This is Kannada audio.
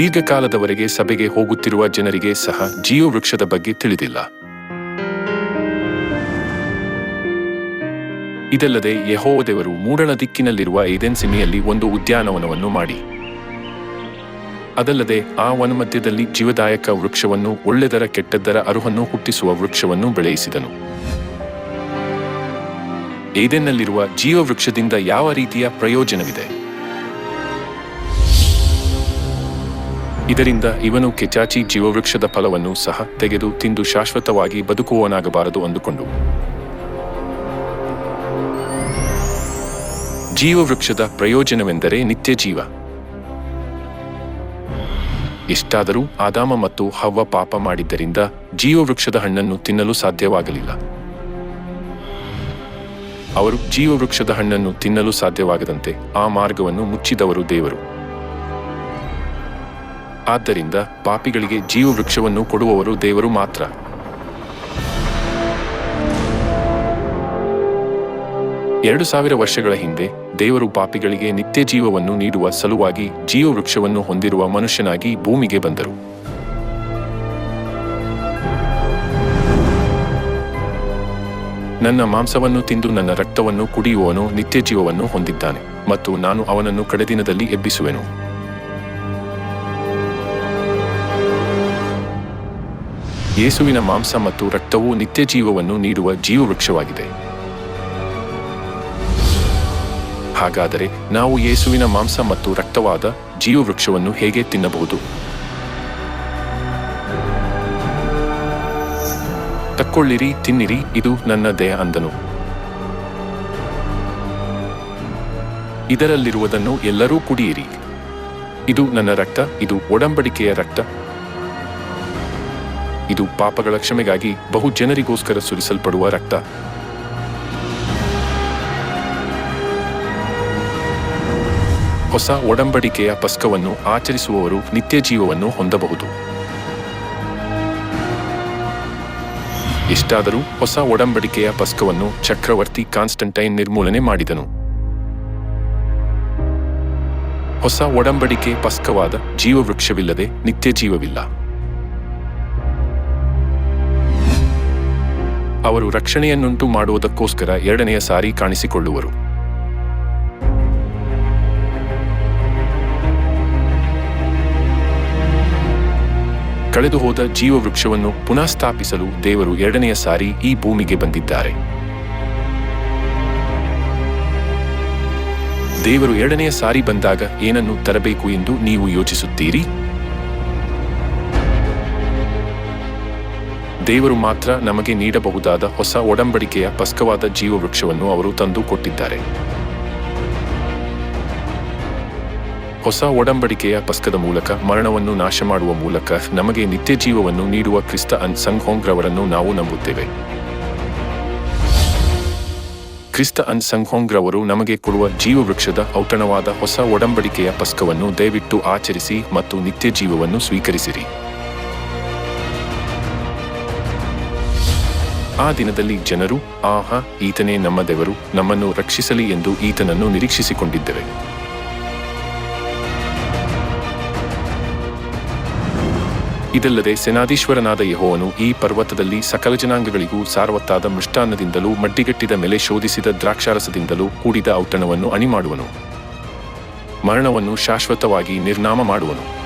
ದೀರ್ಘಕಾಲದವರೆಗೆ ಸಭೆಗೆ ಹೋಗುತ್ತಿರುವ ಜನರಿಗೆ ಸಹ ಜೀವ ವೃಕ್ಷದ ಬಗ್ಗೆ ತಿಳಿದಿಲ್ಲ. ಇದಲ್ಲದೆ ಯೆಹೋವ ದೇವರು ಮೂಡಣ ದಿಕ್ಕಿನಲ್ಲಿರುವ ಏದೆನ್ ಸಿಮಿಯಲ್ಲಿ ಒಂದು ಉದ್ಯಾನವನವನ್ನು ಮಾಡಿ. ಅದಲ್ಲದೆ ಆ ವನಮಧ್ಯದಲ್ಲಿ ಜೀವದಾಯಕ ವೃಕ್ಷವನ್ನು, ಒಳ್ಳೆದರ ಕೆಟ್ಟದ್ದರ ಅರುಹನ್ನು ಹುಟ್ಟಿಸುವ ವೃಕ್ಷವನ್ನು ಬೆಳೆಯಿಸಿದನು. ಏದೆನ್ನಲ್ಲಿರುವ ಜೀವ ವೃಕ್ಷದಿಂದ ಯಾವ ರೀತಿಯ ಪ್ರಯೋಜನವಿದೆ? ಇದರಿಂದ ಇವನು ಕೆಚಾಚಿ ಜೀವವೃಕ್ಷದ ಫಲವನ್ನು ಸಹ ತೆಗೆದು ತಿಂದು ಶಾಶ್ವತವಾಗಿ ಬದುಕುವವನಾಗಬಾರದು ಅಂದುಕೊಂಡು ಜೀವವೃಕ್ಷದ ಪ್ರಯೋಜನವೆಂದರೆ ನಿತ್ಯ ಜೀವ ಎಷ್ಟಾದರೂ ಆದಾಮ ಮತ್ತು ಹವ್ವ ಪಾಪ ಮಾಡಿದ್ದರಿಂದ ಜೀವವೃಕ್ಷದ ಹಣ್ಣನ್ನು ತಿನ್ನಲು ಸಾಧ್ಯವಾಗಲಿಲ್ಲ. ಅವರು ಜೀವವೃಕ್ಷದ ಹಣ್ಣನ್ನು ತಿನ್ನಲು ಸಾಧ್ಯವಾಗದಂತೆ ಆ ಮಾರ್ಗವನ್ನು ಮುಚ್ಚಿದವರು ದೇವರು. ಆದ್ದರಿಂದ ಪಾಪಿಗಳಿಗೆ ಜೀವವೃಕ್ಷವನ್ನು ಕೊಡುವವರು ದೇವರು ಮಾತ್ರ. ಎರಡು ಸಾವಿರ ವರ್ಷಗಳ ಹಿಂದೆ ದೇವರು ಪಾಪಿಗಳಿಗೆ ನಿತ್ಯ ಜೀವವನ್ನು ನೀಡುವ ಸಲುವಾಗಿ ಜೀವವೃಕ್ಷವನ್ನು ಹೊಂದಿರುವ ಮನುಷ್ಯನಾಗಿ ಭೂಮಿಗೆ ಬಂದರು. ನನ್ನ ಮಾಂಸವನ್ನು ತಿಂದು ನನ್ನ ರಕ್ತವನ್ನು ಕುಡಿಯುವವನು ನಿತ್ಯ ಜೀವವನ್ನು ಹೊಂದಿದ್ದಾನೆ ಮತ್ತು ನಾನು ಅವನನ್ನು ಕಡೆದಿನದಲ್ಲಿ ಎಬ್ಬಿಸುವೆನು. ಯೇಸುವಿನ ಮಾಂಸ ಮತ್ತು ರಕ್ತವು ನಿತ್ಯ ಜೀವವನ್ನು ನೀಡುವ ಜೀವವೃಕ್ಷವಾಗಿದೆ. ಹಾಗಾದರೆ ನಾವು ಯೇಸುವಿನ ಮಾಂಸ ಮತ್ತು ರಕ್ತವಾದ ಜೀವವೃಕ್ಷವನ್ನು ಹೇಗೆ ತಿನ್ನಬಹುದು? ತಕ್ಕೊಳ್ಳಿರಿ, ತಿನ್ನಿರಿ, ಇದು ನನ್ನ ದೇಹ ಅಂದನು. ಇದರಲ್ಲಿರುವುದನ್ನು ಎಲ್ಲರೂ ಕುಡಿಯಿರಿ. ಇದು ನನ್ನ ರಕ್ತ, ಇದು ಒಡಂಬಡಿಕೆಯ ರಕ್ತ ಇದು ಪಾಪಗಳ ಕ್ಷಮೆಗಾಗಿ ಬಹು ಜನರಿಗೋಸ್ಕರ ಸುರಿಸಲ್ಪಡುವ ರಕ್ತ. ಹೊಸ ಒಡಂಬಡಿಕೆಯ ಪಸ್ಕವನ್ನು ಆಚರಿಸುವವರು ನಿತ್ಯ ಜೀವವನ್ನು ಹೊಂದಬಹುದು. ಇಷ್ಟಾದರೂ ಹೊಸ ಒಡಂಬಡಿಕೆಯ ಪಸ್ಕವನ್ನು ಚಕ್ರವರ್ತಿ ಕಾನ್ಸ್ಟಂಟೈನ್ ನಿರ್ಮೂಲನೆ ಮಾಡಿದನು. ಹೊಸ ಒಡಂಬಡಿಕೆ ಪಸ್ಕವಾದ ಜೀವವೃಕ್ಷವಿಲ್ಲದೆ ನಿತ್ಯ ಜೀವವಿಲ್ಲ ಅವರು ರಕ್ಷಣೆಯನ್ನುಂಟು ಮಾಡುವುದಕ್ಕೋಸ್ಕರ ಎರಡನೆಯ ಸಾರಿ ಕಾಣಿಸಿಕೊಳ್ಳುವರು. ಕಳೆದು ಹೋದ ಜೀವವೃಕ್ಷವನ್ನು ಪುನಃ ಸ್ಥಾಪಿಸಲು ದೇವರು ಎರಡನೆಯ ಸಾರಿ ಈ ಭೂಮಿಗೆ ಬಂದಿದ್ದಾರೆ. ದೇವರು ಎರಡನೆಯ ಸಾರಿ ಬಂದಾಗ ಏನನ್ನು ತರಬೇಕು ಎಂದು ನೀವು ಯೋಚಿಸುತ್ತೀರಿ? ದೇವರು ಮಾತ್ರ ನಮಗೆ ನೀಡಬಹುದಾದ ಹೊಸ ಒಡಂಬಡಿಕೆಯ ಪಸ್ಕವಾದ ಜೀವವೃಕ್ಷವನ್ನು ಅವರು ತಂದು ಕೊಟ್ಟಿದ್ದಾರೆ. ಹೊಸ ಒಡಂಬಡಿಕೆಯ ಪಸ್ಕದ ಮೂಲಕ ಮರಣವನ್ನು ನಾಶ ಮಾಡುವ ಮೂಲಕ ನಮಗೆ ನಿತ್ಯ ಜೀವವನ್ನು ನೀಡುವ ಕ್ರಿಸ್ತ ಅನ್ ಸಂಘೋಂಗ್ರವರನ್ನು ನಾವು ನಂಬುತ್ತೇವೆ. ಕ್ರಿಸ್ತ ಅನ್ ಸಂಘೋಂಗ್ರವರು ನಮಗೆ ಕೊಡುವ ಜೀವವೃಕ್ಷದ ಔತಣವಾದ ಹೊಸ ಒಡಂಬಡಿಕೆಯ ಪಸ್ಕವನ್ನು ದಯವಿಟ್ಟು ಆಚರಿಸಿ ಮತ್ತು ನಿತ್ಯ ಜೀವವನ್ನು ಸ್ವೀಕರಿಸಿರಿ. ಆ ದಿನದಲ್ಲಿ ಜನರು, ಆಹಾ, ಈತನೇ ನಮ್ಮ ದೇವರು, ನಮ್ಮನ್ನು ರಕ್ಷಿಸಲಿ ಎಂದು ಈತನನ್ನು ನಿರೀಕ್ಷಿಸಿಕೊಂಡಿದ್ದೇವೆ. ಇದಲ್ಲದೆ ಸೇನಾಧೀಶ್ವರನಾದ ಯಹೋವನು ಈ ಪರ್ವತದಲ್ಲಿ ಸಕಲ ಜನಾಂಗಗಳಿಗೂ ಸಾರ್ವತ್ತಾದ ಮೃಷ್ಟಾನ್ನದಿಂದಲೂ ಮಡ್ಡಿಗಟ್ಟಿದ ಮೇಲೆ ಶೋಧಿಸಿದ ದ್ರಾಕ್ಷಾರಸದಿಂದಲೂ ಕೂಡಿದ ಔತಣವನ್ನು ಅಣಿಮಾಡುವನು. ಮರಣವನ್ನು ಶಾಶ್ವತವಾಗಿ ನಿರ್ನಾಮ ಮಾಡುವನು.